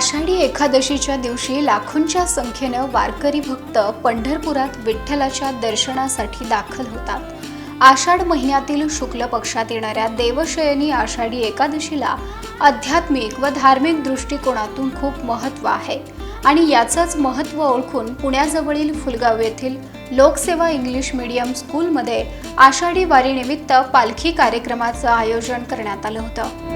आषाढी एकादशीच्या दिवशी लाखोंच्या संख्येनं वारकरी भक्त पंढरपुरात विठ्ठलाच्या दर्शनासाठी दाखल होतात. आषाढ महिन्यातील शुक्ल पक्षात येणाऱ्या देवशयनी आषाढी एकादशीला आध्यात्मिक व धार्मिक दृष्टिकोनातून खूप महत्त्व आहे. आणि याचंच महत्त्व ओळखून पुण्याजवळील फुलगाव येथील लोकसेवा इंग्लिश मीडियम स्कूलमध्ये आषाढी वारीनिमित्त पालखी कार्यक्रमाचं आयोजन करण्यात आलं होतं.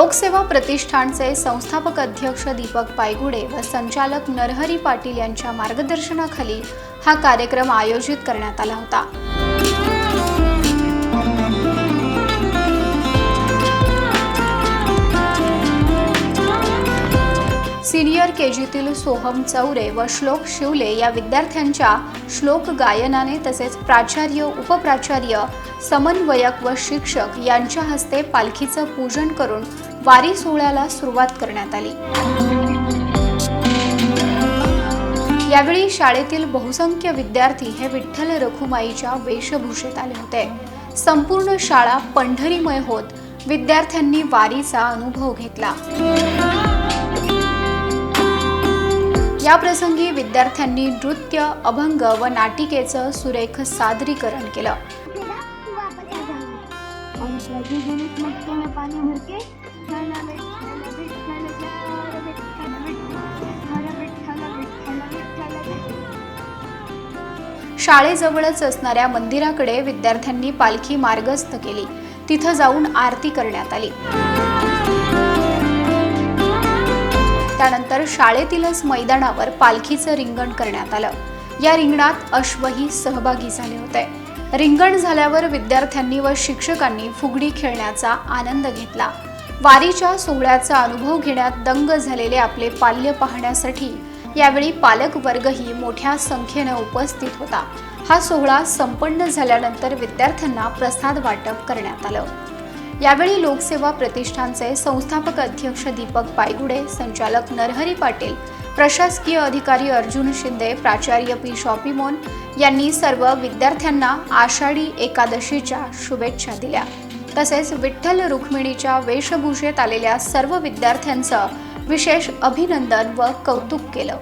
लोकसेवा प्रतिष्ठानचे संस्थापक अध्यक्ष दीपक पायगुडे व संचालक नरहरी पाटील यांच्या मार्गदर्शनाखाली हा कार्यक्रम आयोजित करण्यात आला होता. सिनियर के जीतील सोहम चौरे व श्लोक शिवले या विद्यार्थ्यांच्या श्लोक गायनाने तसेच प्राचार्य उपप्राचार्य समन्वयक व शिक्षक यांच्या हस्ते पालखीचं पूजन करून वारी सोहळ्याला सुरुवात करण्यात आली. यावेळी शाळेतील बहुसंख्य विद्यार्थी हे विठ्ठल रखुमाईच्या वेशभूषेत आले होते. संपूर्ण शाळा पंढरीमय होत विद्यार्थ्यांनी वारीचा अनुभव घेतला. या प्रसंगी विद्यार्थ्यांनी नृत्य अभंग व नाटिकेचं सुरेख सादरीकरण केलं. शाळेजवळच असणाऱ्या मंदिराकडे विद्यार्थ्यांनी पालखी मार्गस्थ केली. तिथं जाऊन आरती करण्यात आली. त्यानंतर शाळेतीलच मैदानावर पालखीचं रिंगण करण्यात आलं. या रिंगणात अश्वही सहभागी झाले होते. रिंगण झाल्यावर विद्यार्थ्यांनी व शिक्षकांनी फुगडी खेळण्याचा आनंद घेतला. वारीच्या सोहळ्याचा अनुभव घेण्यात दंग झालेले आपले पाल्य पाहण्यासाठी यावेळी पालक वर्गही मोठ्या संख्येनं उपस्थित होता. हा सोहळा संपन्न झाल्यानंतर विद्यार्थ्यांना प्रसाद वाटप करण्यात आलं. यावेळी लोकसेवा प्रतिष्ठानचे संस्थापक अध्यक्ष दीपक पायगुडे संचालक नरहरी पाटील प्रशासकीय अधिकारी अर्जुन शिंदे प्राचार्य पी शॉपिमोन यांनी सर्व विद्यार्थ्यांना आषाढी एकादशीच्या शुभेच्छा दिल्या. तसेच विठ्ठल रुक्मिणीच्या वेशभूषेत आलेल्या सर्व विद्यार्थ्यांचं विशेष अभिनंदन व कौतुक केलं.